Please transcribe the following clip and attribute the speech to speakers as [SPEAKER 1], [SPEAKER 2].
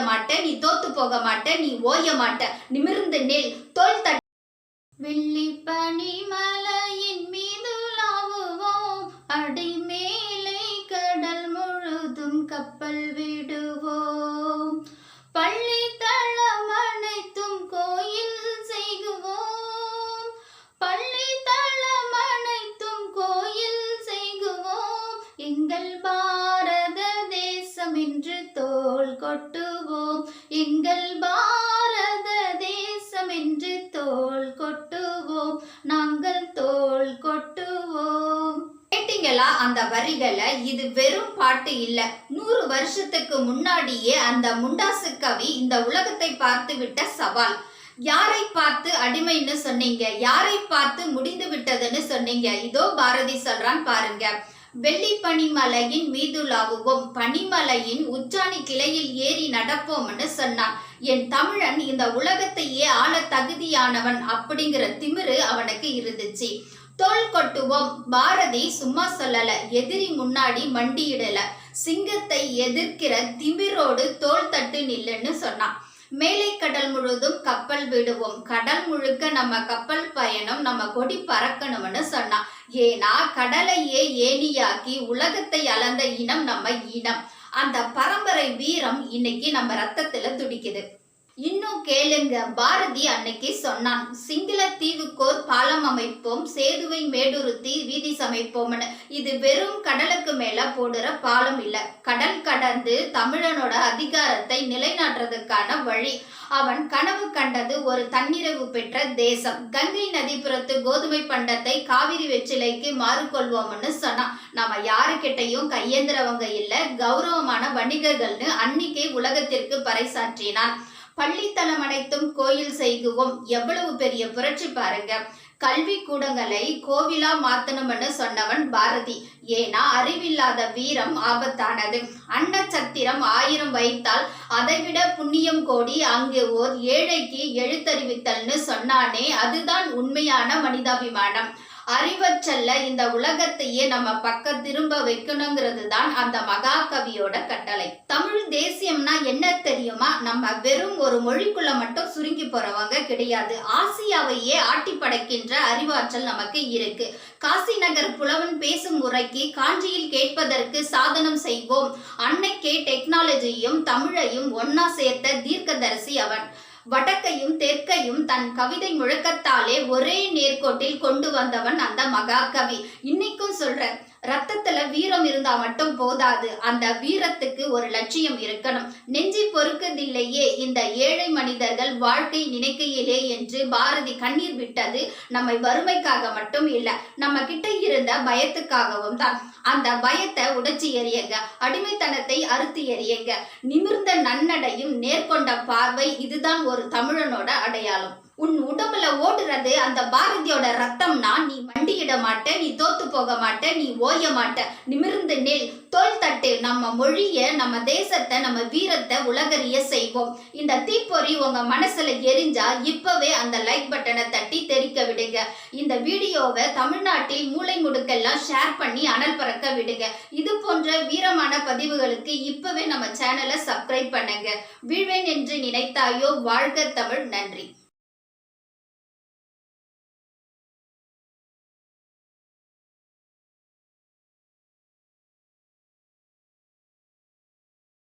[SPEAKER 1] மாட்ட நீ தோத்து போக மாட்ட நீ ஓய மாட்ட. நிமிர்ந்து நெல் தோல் தட்டு வெள்ளி பனிமலையின் கொட்டுவோம். எங்கள் பாரத தேசம் என்று தோல் கொட்டுவோம். நாங்கள் தோல் கொட்டுவோம். கேட்டீங்களா? அந்த வரிகளை இது வெறும் பாட்டு இல்ல. நூறு வருஷத்துக்கு முன்னாடியே அந்த முண்டாசு கவி இந்த உலகத்தை பார்த்து விட்ட சவால். யாரை பார்த்து அடிமைன்னு சொன்னீங்க? யாரை பார்த்து முடிந்து விட்டதுன்னு சொன்னீங்க? இதோ பாரதி சொல்றான் பாருங்க. வெள்ளி பனிமலையின் மீதுலாவுவோம். பனிமலையின் உச்சாணி கிளையில் ஏறி நடப்போம்னு சொன்னான். என் தமிழன் இந்த உலகத்தையே ஆள தகுதியானவன் அப்படிங்கிற திமிரு அவனுக்கு இருந்துச்சு. தோல் கொட்டுவோம். பாரதி சும்மா சொல்லல. எதிரி முன்னாடி மண்டியிடல. சிங்கத்தை எதிர்க்கிற திமிரோடு தோல் தட்டு நில்லுன்னு சொன்னான். மேலை கடல் முழுதும் கப்பல் விடுவோம். கடல் முழுக்க நம்ம கப்பல் பயணம் நம்ம கொடி பறக்கணும்னு சொன்னான் ஏன்னா கடலையே ஏணியாக்கி உலகத்தை அளந்த இனம் நம்ம இனம். அந்த பரம்பரை வீரம் இன்னைக்கு நம்ம ரத்தத்துல துடிக்குது. இன்னும் கேளுங்க. பாரதி அன்னைக்கு சொன்னான் சிங்கள தீவுக்கோர் பாலம் அமைப்போம் சேதுவை மேடுருத்தி வீதி சமைப்போம்னு. இது வெறும் கடலுக்கு மேல போடுற பாலம் இல்ல. கடல் கடந்து தமிழனோட அதிகாரத்தை நிலைநாட்டுறதுக்கான வழி. அவன் கனவு கண்டது ஒரு தன்னிறைவு பெற்ற தேசம். கங்கை நதிப்புறத்து கோதுமை பண்டத்தை காவிரி வெற்றிலைக்கு மாறிக்கொள்வோம்னு சொன்னான். நம்ம யாருக்கிட்டையும் கையேந்திரவங்க இல்ல கௌரவமான வணிகர்கள்னு அன்னிக்கே உலகத்திற்கு பறைசாற்றினான். பள்ளித்தலம் அனைத்தும் கோயில் செய்குவோம். எவ்வளவு பெரிய புரட்சி பாருங்க. கல்வி கூடங்களை கோவிலா மாத்தணும்னு சொன்னவன் பாரதி. ஏன்னா அறிவில்லாத வீரம் ஆபத்தானது. அன்னச்சத்திரம் ஆயிரம் வைத்தால் அதைவிட புண்ணியம் கோடி அங்கு ஓர் ஏழைக்கு எழுத்தறிவித்தல்னு சொன்னானே அதுதான் உண்மையான மனிதாபிமானம். அறிவச்சல்ல இந்த உலகத்தையே நம்ம பக்க திரும்ப வைக்கணுங்கிறது தான் அந்த மகாகவியோட கட்டளை. தமிழ் தேசியம்னா என்ன தெரியுமா? நம்ம வெறும் ஒரு மொழிக்குள்ள மட்டும் சுருங்கி போறவங்க கிடையாது. ஆசியாவையே ஆட்டி படைக்கின்ற அறிவாற்றல் நமக்கு இருக்கு. காசி நகர் புலவன் பேசும் முறைக்கு காஞ்சியில் கேட்பதற்கு சாதனம் செய்வோம். அன்னைக்கே டெக்னாலஜியும் தமிழையும் ஒன்னா சேர்த்த தீர்க்கதரிசி அவன். வடக்கையும் தெற்கையும் தன் கவிதை முழக்கத்தாலே ஒரே நேர்கோட்டில் கொண்டு வந்தவன் அந்த மகாகவி. இன்னைக்கும் சொல்றேன். ரத்தத்துல வீரம் இருந்தா மட்டும் போதாது. அந்த வீரத்துக்கு ஒரு லட்சியம் இருக்கணும். நெஞ்சி பொறுக்கதில்லையே இந்த ஏழை மனிதர்கள் வாழ்க்கை நினைக்கையிலே என்று பாரதி கண்ணீர் விட்டது நம்மை வறுமைக்காக மட்டும் இல்ல நம்ம கிட்ட இருந்த பயத்துக்காகவும் தான். அந்த பயத்தை உடைச்சி எறியங்க அடிமைத்தனத்தை அறுத்து எறியங்க. நிமிர்ந்த நன்னடையும் நேர்கொண்ட பார்வை இதுதான் ஒரு தமிழனோட அடையாளம். உன் உடம்புல ஓடுறது அந்த பாரதியோட ரத்தம்னா நீ மண்டியிட மாட்ட நீ தோத்து போக மாட்ட நீ ஓய மாட்ட நிமிர்ந்து நெல் தோல் தட்டு. நம்ம மொழிய நம்ம தேசத்தை நம்ம வீரத்தை உலகறிய செய்வோம். இந்த தீப்பொறி உங்க மனசுல எரிஞ்சா இப்பவே அந்த லைக் பட்டனை தட்டி தெரிக்க விடுங்க. இந்த வீடியோவை தமிழ்நாட்டில் மூளை முடுக்கெல்லாம் ஷேர் பண்ணி அனல் பறக்க விடுங்க. இது போன்ற வீரமான பதிவுகளுக்கு இப்பவே நம்ம சேனலை சப்ஸ்கிரைப் பண்ணுங்க. வீழ்வேன் என்று நினைத்தாயோ வாழ்க தமிழ் நன்றி.